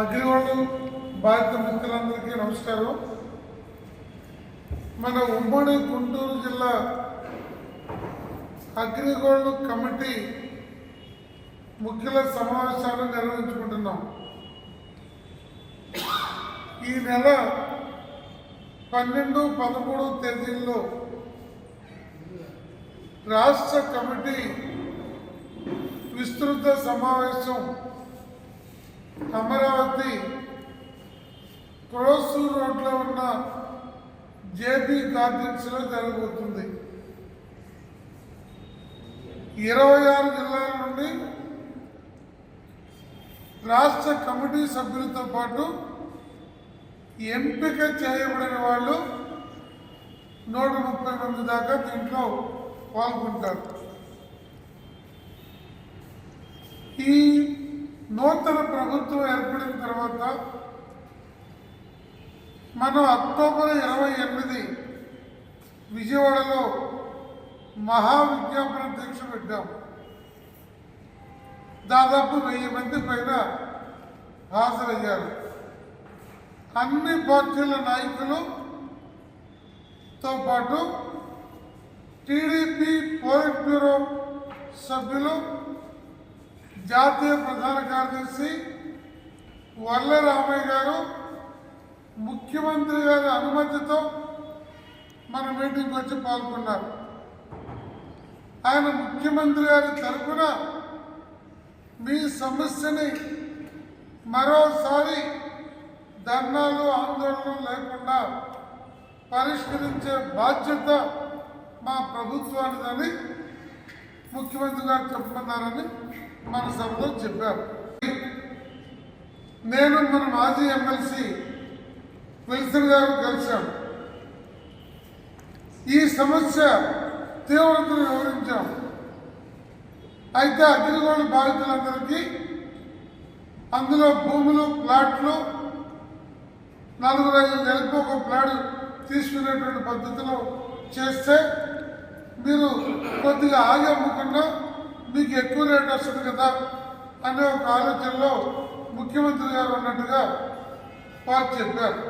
అగ్రిగోల్డ్ బాధిత మిత్రులందరికీ నమస్కారం. మన ఉమ్మడి గుంటూరు జిల్లా అగ్రిగోల్డ్ కమిటీ ముఖ్యుల సమావేశాలు నిర్వహించుకుంటున్నాం. ఈ నెల పన్నెండు పదమూడు తేదీల్లో రాష్ట్ర కమిటీ విస్తృత సమావేశం అమరావతి క్రోసూర్ రోడ్లో ఉన్న జేబీ గార్డెన్స్లో జరగబోతుంది. ఇరవై ఆరు జిల్లాల నుండి రాష్ట్ర కమిటీ సభ్యులతో పాటు ఎంపిక చేయబడిన వాళ్ళు నూట ముప్పై మంది దాకా దీంట్లో పాల్గొంటారు. ఈ నూతన ప్రభుత్వం ఏర్పడిన తర్వాత మనం అక్టోబర్ ఇరవై ఎనిమిది విజయవాడలో మహావిజ్ఞాపన దీక్ష పెట్టాం. దాదాపు వెయ్యి మంది పైన హాజరయ్యారు. అన్ని పార్టీల నాయకులుతో పాటు టీడీపీ పోలిట్ బ్యూరో సభ్యులు జాతీయ ప్రధాన కార్యదర్శి వల్ల రామయ్య గారు ముఖ్యమంత్రి గారి అనుమతితో మన మీటింగ్ వచ్చి పాల్గొన్నారు. ఆయన ముఖ్యమంత్రి గారి తరఫున మీ సమస్యని మరోసారి ధర్నాలు ఆందోళనలు లేకుండా పరిష్కరించే బాధ్యత మా ప్రభుత్వానిదని ముఖ్యమంత్రి గారు చెప్పుకున్నారని మన సభలో చెప్పారు. నేను మన మాజీ ఎమ్మెల్సీ విల్సన్ గారు కలిశాం ఈ సమస్య తీవ్రతను వివరించాం. అయితే అగ్రిగోల్డ్ బాధితులందరికీ అందులో భూములు ప్లాట్లు నలుగురు ఐదు నెలకు ఒక ప్లాట్ తీసుకునేటువంటి పద్ధతిలో చేస్తే మీరు కొద్దిగా ఆగి అమ్ముకుండా మీకు ఎక్కువ రేట్ వస్తుంది కదా అనే ఒక ఆలోచనలో ముఖ్యమంత్రి గారు ఉన్నట్టుగా వారు చెప్పారు.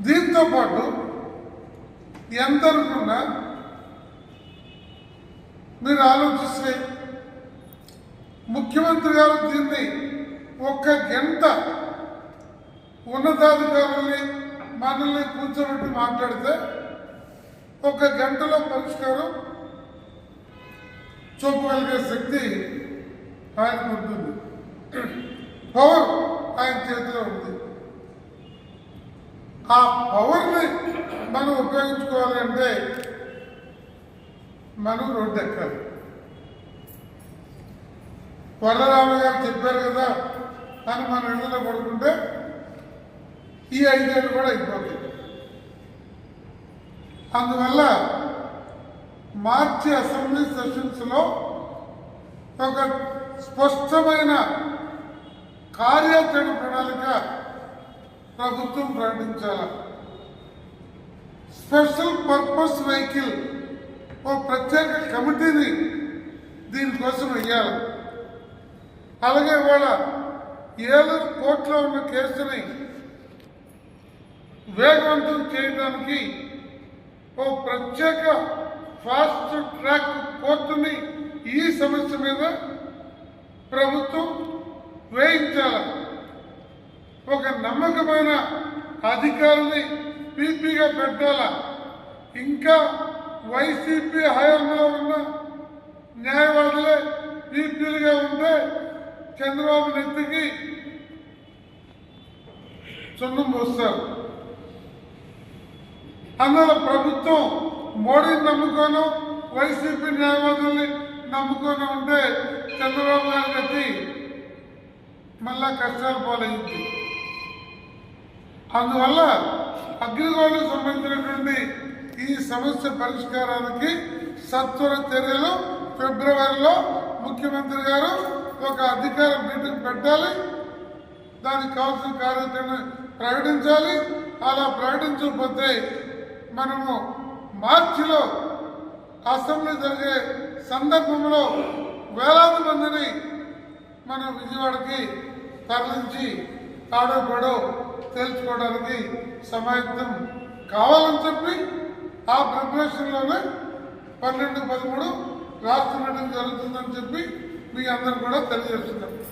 దీంతో పాటు ఎంత అనుకున్నా మీరు ఆలోచిస్తే ముఖ్యమంత్రి గారు దీన్ని ఒక్క గంట ఉన్నతాధికారుల్ని మనల్ని కూర్చోబెట్టి మాట్లాడితే ఒక గంటలో పరిష్కారం చూపగలిగే శక్తి ఆయనకు ఉంటుంది. పవర్ ఆయన చేతిలో ఉంది. ఆ పవర్ని మనం ఉపయోగించుకోవాలంటే మనం రోడ్డు ఎక్కాలి. వరరామయ్య గారు చెప్పారు కదా అని మన ఇళ్ళలో పడుకుంటే ఈ ఐదేళ్ళు కూడా అయిపోతాయి. అందువల్ల మార్చి అసెంబ్లీ సెషన్స్లో ఒక స్పష్టమైన కార్యాచరణ ప్రణాళిక ప్రభుత్వం ప్రకటించాల. స్పెషల్ పర్పస్ వెహికల్ ఓ ప్రత్యేక కమిటీని దీనికోసం వెయ్యాలి. అలాగే వాళ్ళ ఏలూరు కోర్టులో ఉన్న కేసుని వేగవంతం చేయడానికి ఓ ప్రత్యేక ఫాస్ట్ ట్రాక్ కోర్టుని ఈ సమస్య మీద ప్రభుత్వం వేయించాలి. ఒక నమ్మకమైన అధికారిని పీపీగా పెట్టాలా. ఇంకా వైసీపీ హయాంలో ఉన్న న్యాయవాదులే పీపీలుగా ఉంటే చంద్రబాబు నెత్తికి సున్నం పోస్తారు. అందువల్ల ప్రభుత్వం మోడీని నమ్ముకోను వైసీపీ న్యాయవాదుల్ని నమ్ముకొని ఉంటే చంద్రబాబు గారి గతి మళ్ళా కష్టాలు పాలయ్యింది. అందువల్ల అగ్రిగోల్డ్కి సంబంధించినటువంటి ఈ సమస్య పరిష్కారానికి సత్వర చర్యలు ఫిబ్రవరిలో ముఖ్యమంత్రి గారు ఒక అధికార మీటింగ్ పెట్టాలి. దానికి కావాల్సిన కార్యాచరణ ప్రకటించాలి. అలా ప్రకటించకపోతే మనము మార్చిలో అసెంబ్లీ జరిగే సందర్భంలో వేలాది మందిని మనం విజయవాడకి తరలించి తాడో పడో తేల్చుకోవడానికి సమాయత్తం కావాలని చెప్పి ఆ ప్రిపరేషన్లోనే పన్నెండు పదమూడు రాస్తుండడం జరుగుతుందని చెప్పి మీ అందరు కూడా తెలియజేస్తున్నారు